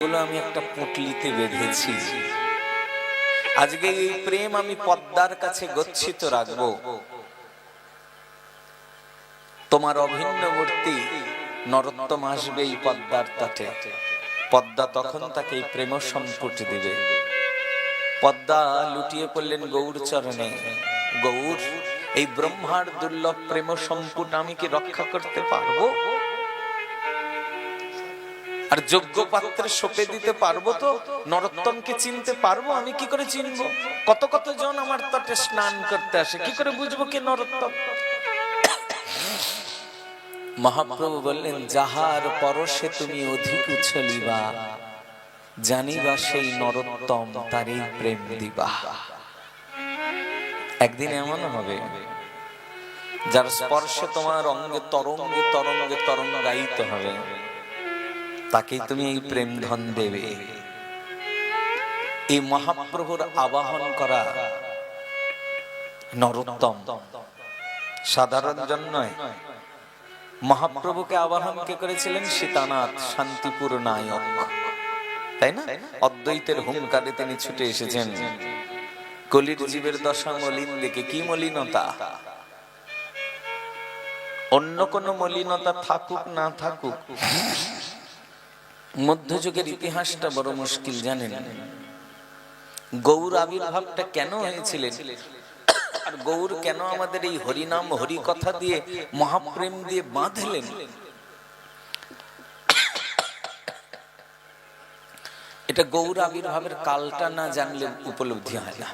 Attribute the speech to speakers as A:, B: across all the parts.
A: এগুলো আমি একটা পুটলিতে বেঁধেছি। আজকে এই প্রেম আমি পদ্মার কাছে গচ্ছিত রাখব। তোমার অভিন্ন মূর্তি নরোত্তম আসবে এই পদ্মার পদ্মা তখন তাকে এই প্রেম সম্পুট দিবে। পদ্মা লুটিয়ে পড়লেন গৌর চরণে। গৌর, এই ব্রহ্মার দুর্লভ প্রেম সম্পুট আমি কি রক্ষা করতে পারব? আর যোগ্য পাত্রে সপে দিতে পারব তো? নরোত্তমকে চিনতে পারব? আমি কি করে চিনবো? কত কত জন আমার তটে স্নান করতে আসে? কি করে বুঝব কে নরোত্তম? মহাপ্রভু বললেন, যাহার পরশে তুমি অধিক উছলিবা, জানিবা সেই নরোত্তম, তারই প্রেম দিবা। একদিন এমন হবে, যার স্পর্শে তোমার অঙ্গে তরঙ্গে তরঙ্গে তরঙ্গায়িত হবে। তাকেই তুমি এই প্রেম ধন দেবে। এই মহাপ্রভুর আবাহন করা নরোত্তম। সাধারণ জন নয়। মহাপ্রভুকে আবাহন কে করেছিলেন? সীতানাথ শান্তিপুর নায়ক। তাই না? অদ্বৈতের হুঙ্কারে তিনি ছুটে এসেছেন। কলির জীবের দশা মলিন দেখে কি মলিনতা? অন্য কোন মলিনতা থাকুক না থাকুক। মধ্যযুগের ইতিহাসটা বড় মুশকিল, জানেন? গৌর আবির্ভাবটা কেন হয়েছিলেন? আর গৌর কেন আমাদের এই হরিনাম হরি কথা দিয়ে, মহাপ্রেম দিয়ে বাঁধলেন? এটা গৌর আবির্ভাবের কালটা না জানলে উপলব্ধি হয় না।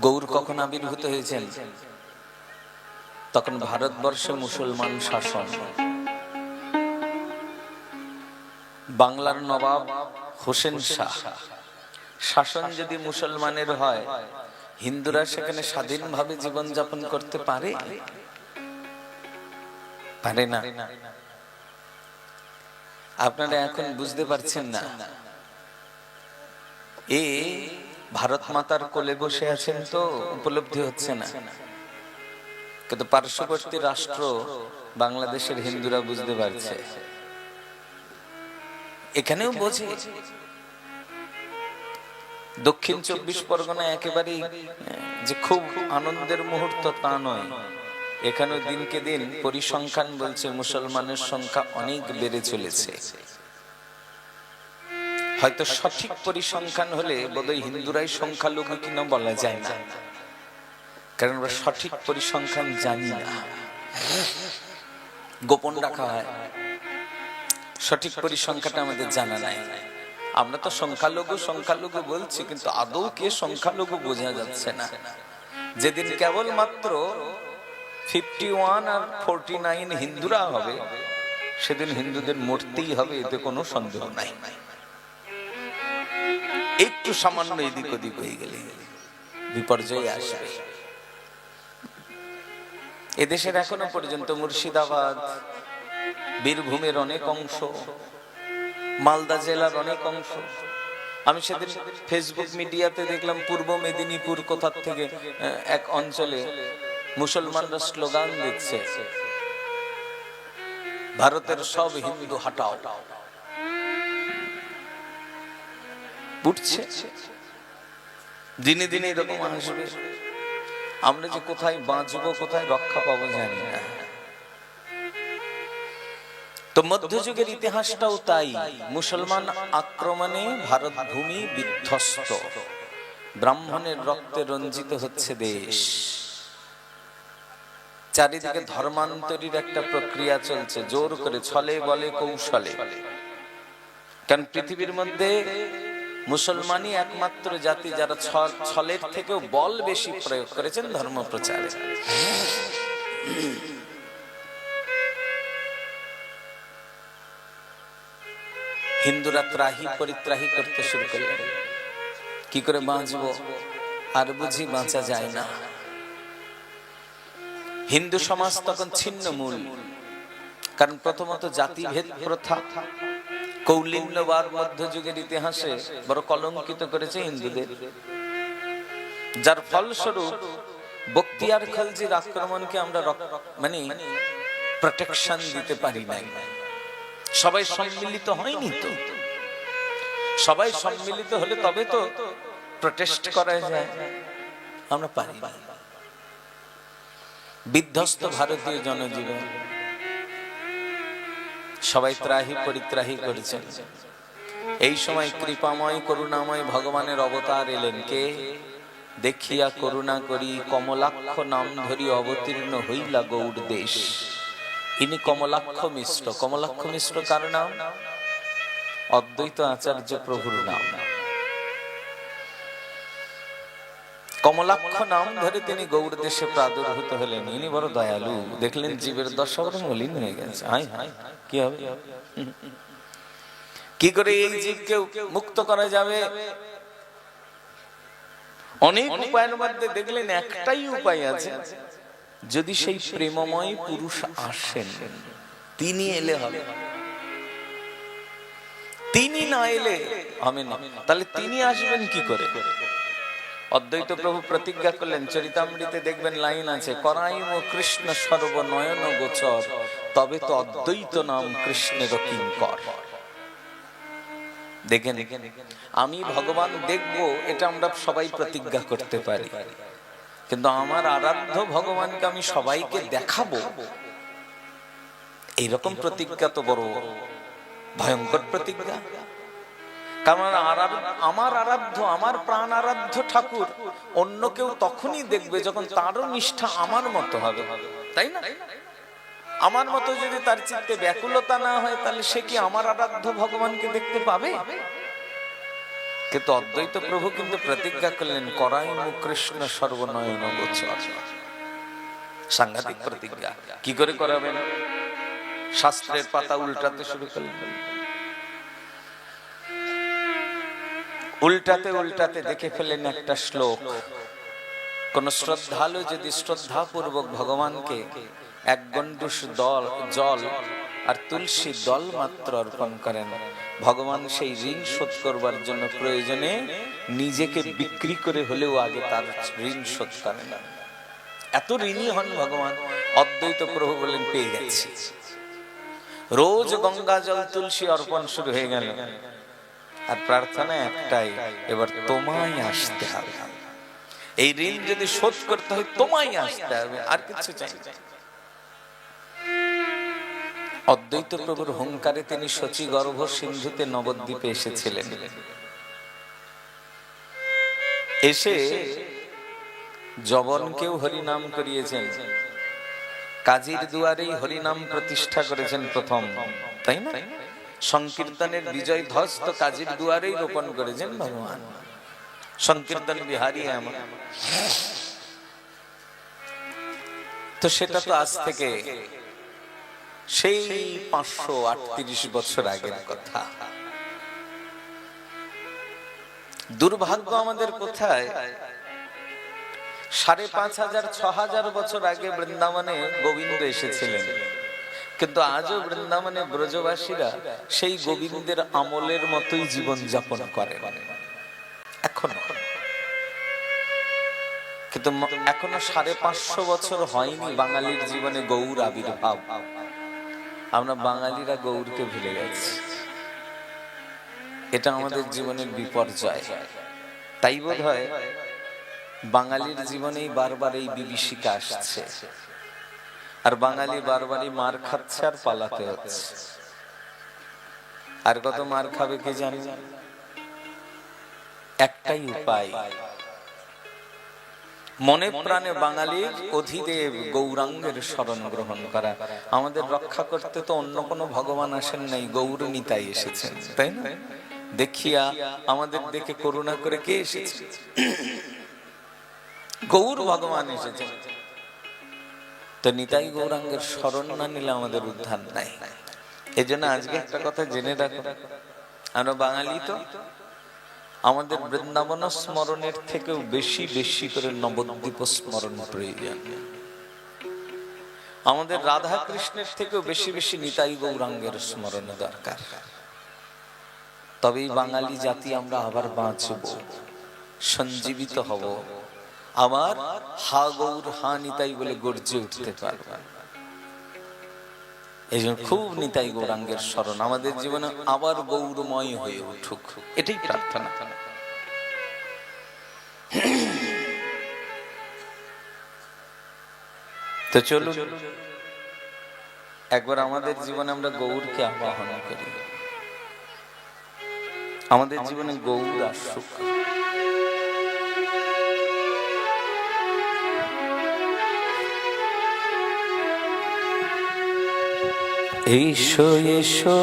A: গৌর কখন আবির্ভূত হয়েছেন? তখন ভারতবর্ষে মুসলমান শাসন। বাংলার নবাব হোসেন শাহ। শাসন যদি মুসলমানের হয়, হিন্দুরা সেখানে স্বাধীনভাবে জীবনযাপন করতে পারে? পারে না। আপনারা এখন বুঝতে পারছেন না। এ ভারত মাতার কোলে বসে আছেন তো, উপলব্ধি হচ্ছে না। কিন্তু পার্শ্ববর্তী রাষ্ট্র বাংলাদেশের হিন্দুরা বুঝতে পারছে। এখানেও বোঝে। দক্ষিণ চব্বিশ পরগনা একেবারেই যে খুব আনন্দের মুহূর্ত তা নয়। এখানে দিনকে দিন পরিসংখ্যান বলছে মুসলমানের সংখ্যা অনেক বেড়ে চলেছে। হয়তো সঠিক পরিসংখ্যান হলে বোধহয় হিন্দুরাই সংখ্যালঘু কিনা বলা যায় না। কারণ আমরা সঠিক পরিসংখ্যান জানি না। গোপন রাখা হয়। সঠিক পরিসংখ্যাটা আমাদের জানা নাই। আমরা তো সংখ্যালঘু সংখ্যালঘু বলছি, কিন্তু আদৌ কে সংখ্যালঘু বোঝা যাচ্ছে না। যেদিন কেবল মাত্র ফিফটি ওয়ান আর ফোরটি নাইন হিন্দুরা হবে, সেদিন হিন্দুদের মূর্তিই হবে, এতে কোনো সন্দেহ নাই। একটু সামান্য এদিক ওদিক হয়ে গেলে বিপর্যয় আসবে। এদেশের এখনও পর্যন্ত মুর্শিদাবাদ বীরভূমের অনেক অংশ, মালদা জেলার অনেক অংশ। আমি সেদিন ফেসবুক মিডিয়াতে দেখলাম, পূর্ব মেদিনীপুর কোথার থেকে এক অঞ্চলে মুসলমানরা স্লোগান দিচ্ছে, ভারতের সব হিন্দু হাটাও। উঠছে। দিনে দিনে এরকম আসবে আমরা যে কোথায় বাঁচবো, কোথায় রক্ষা পাবো জানি না। তো মধ্যযুগের ইতিহাসটাও তাই। মুসলমান আক্রমণে ভারত ভূমি বিধ্বস্ত। ব্রাহ্মণের রক্তে রঞ্জিত হচ্ছে দেশ। চারিদিকে ধর্মান্তরীর একটা প্রক্রিয়া চলছে, জোর করে ছলে বলে, কৌশলে। কারণ পৃথিবীর মধ্যে মুসলমানই একমাত্র জাতি যারা ছলের থেকেও বল বেশি প্রয়োগ করেছেন ধর্ম প্রচারে হিন্দুরা ত্রাহি পরিত্রাহি করতে শুরু করলেন কি করে বাঁচব? আর বুঝি বাঁচা যায় না। হিন্দু সমাজ তখন ছিন্ন মূল। কারণ প্রথমত জাতিভেদ প্রথা। কৌলিন্যবাদ মধ্যযুগের ইতিহাসে বড় কলঙ্কিত করেছে হিন্দুদের। যার ফলস্বরূপ বক্তিয়ার খলজির আক্রমণকে আমরা মানে প্রোটেকশন দিতে পারি নাই। সবাই সম্মিলিত হয়নি তো? সবাই সম্মিলিত হলে তবে তো প্রটেস্ট করা যায়। আমরা পারি বিধ্বস্ত ভারতীয় জনজীবন। সবাই ত্রাহি পরিত্রাহি করেছেন এই সময় কৃপাময়, করুণাময় ভগবানের অবতার এলেন কে? দেখিয়া করুণা করি, কমলাক্ষ নাম ধরি অবতীর্ণ হইলা গৌড় দেশ। ইনি কমলাক্ষ মিশ্র কমলাক্ষ মিশ্র কার নাম? অদ্বৈত আচার্য প্রভুর নাম। কমলাক্ষ নাম ধরে তিনি গৌড় দেশে প্রাদুর্ভূত হলেন। ইনি বড় দয়ালু। দেখলেন জীবের দশা বড় মলিন হয়ে গেছে। হাই কি হবে? কি করে এই জীবকে মুক্ত করা যাবে? অনেক উপায়ের মধ্যে দেখলেন একটাই উপায় আছে। যদি সেই প্রেমময় পুরুষ আসেন, তিনি এলে হবে। তিনি না এলে হবে না। তাহলে তিনি আসবেন কি করে? অদ্বৈত প্রভু প্রতিজ্ঞা করলেন, চরিতামৃতে দেখবেন লাইন আছে, করাইম কৃষ্ণ সর্বনয়ন গোচর, তবে তো অদ্বৈত নাম কৃষ্ণের কিঙ্কর। দেখেন, আমি ভগবান দেখব, এটা আমরা সবাই প্রতিজ্ঞা করতে পারি। কিন্তু আমার আরাধ্য ভগবানকে আমি সবাইকে দেখাবো। এইরকম প্রতিজ্ঞা তো বড় ভয়ঙ্কর প্রতিজ্ঞা। কারণ আমার আরাধ্য, আমার প্রাণ আরাধ্য ঠাকুর অন্য কেউ তখনই দেখবে যখন তারও নিষ্ঠা আমার মতো হবে। তাই না? আমার মতো যদি তার চিত্তে ব্যাকুলতা না হয়, তাহলে সে কি আমার আরাধ্য ভগবানকে দেখতে পাবে? কিন্তু অদ্বৈত প্রভু কিন্তু প্রতিজ্ঞা করলেন করাই কৃষ্ণ সর্বনয়ন সাংঘাতিক প্রতিজ্ঞা। কি করে করাবেন? শাস্ত্রের পাতা উল্টাতে শুরু করলেন। উল্টাতে উল্টাতে দেখে ফেলেন একটা শ্লোক। কোন শ্রদ্ধালু যদি শ্রদ্ধাপূর্বক ভগবানকে এক গন্ডুস দল, জল আর তুলসী দল মাত্র অর্পণ করেন। ভগবান সেই ঋণ শোধ করবার জন্য প্রয়োজনে নিজেকে বিক্রি করে হলেও আগে তার ঋণ শোধ করেন। এত ঋণী হন ভগবান, অদ্বৈত প্রভু বলেন, পেয়ে গেছি। রোজ গঙ্গা জল তুলসী অর্পণ শুরু হয়ে গেল। আর প্রার্থনা একটাই, এবার তোমায় আসতে হবে। এই ঋণ যদি শোধ করতে হয়, তোমায় আসতে হবে, আর কিছু চাই না। অদ্বৈত প্রভুর হুঙ্কারে তিনি সচি গর্ভ সিন্ধুতে নবদ্বীপে এসেছিলেন। এসে জবনকেও হরিনাম করিয়েছেন। কাজীর দুয়ারেই হরিনাম প্রতিষ্ঠা করেছেন প্রথম। তাই না? সংকীর্তনের বিজয় ধ্বজ তো কাজীর দুয়ারেই রোপণ করেছেন ভগবান। সংকীর্তন বিহারী আমার তো সেটা তো আজ থেকে সেই পাঁচশো আটত্রিশ বছর আগের কথা। দুর্ভাগ্য আমাদের কোথায়? সাড়ে পাঁচ হাজার, ছ হাজার বছর আগে বৃন্দাবনে গোবিন্দ এসেছিলেন। কিন্তু আজও বৃন্দাবনে ব্রজবাসীরা সেই গোবিন্দের আমলের মতোই জীবন যাপন করে এখন। কিন্তু এখনও সাড়ে পাঁচশো বছর হয়নি বাঙালির জীবনে গৌর আবির্ভাব। আমরা বাঙালিরা গৌরকে ভুলে গেছি। এটা আমাদের জীবনের বিপর্যয়। তাই বোধ হয় বাঙালির জীবনেই বারবার এই বিভীষিকা আসছে। আর বাঙালি বারবারই মার খাচ্ছে আর পালাতে হচ্ছে। আর কত মার খাবে কে জানি? একটাই উপায় মনে প্রাণে বাঙালির অধিদেব গৌরাঙ্গের শরণ গ্রহণ করা। আমাদের রক্ষা করতে তো অন্য কোনো ভগবান আসেন নাই গৌর নিতাই এসেছেন, তাই না? দেখিয়া আমাদের দেখে করুণা করে কে এসেছে? গৌর ভগবান এসেছে। তো নিতাই গৌরাঙ্গের শরণ না নিলে আমাদের উদ্ধার নাই। এই জন্য আজকে একটা কথা জেনে রাখো। আমরা বাঙালি তো আমাদের বৃন্দাবন স্মরণের থেকেও বেশি বেশি করে নবদ্বীপ স্মরণ প্রয়োজন। আমাদের রাধা কৃষ্ণের থেকেও বেশি বেশি নিতাই গৌরাঙ্গের স্মরণ দরকার। তবেই বাঙালি জাতি আমরা আবার বাঁচব, সঞ্জীবিত হব, আবার হা গৌর হা নিতাই বলে গর্জে উঠতে পারব। এই জন্য খুব নিতাই গৌরাঙ্গের স্মরণ আমাদের জীবনে আবার গৌরময় হয়ে উঠুক। এটাই প্রার্থনা। তো চলুন, একবার আমাদের জীবনে আমরা গৌরকে আবাহন করি। আমাদের জীবনে গৌর আসুক। এসো এসো।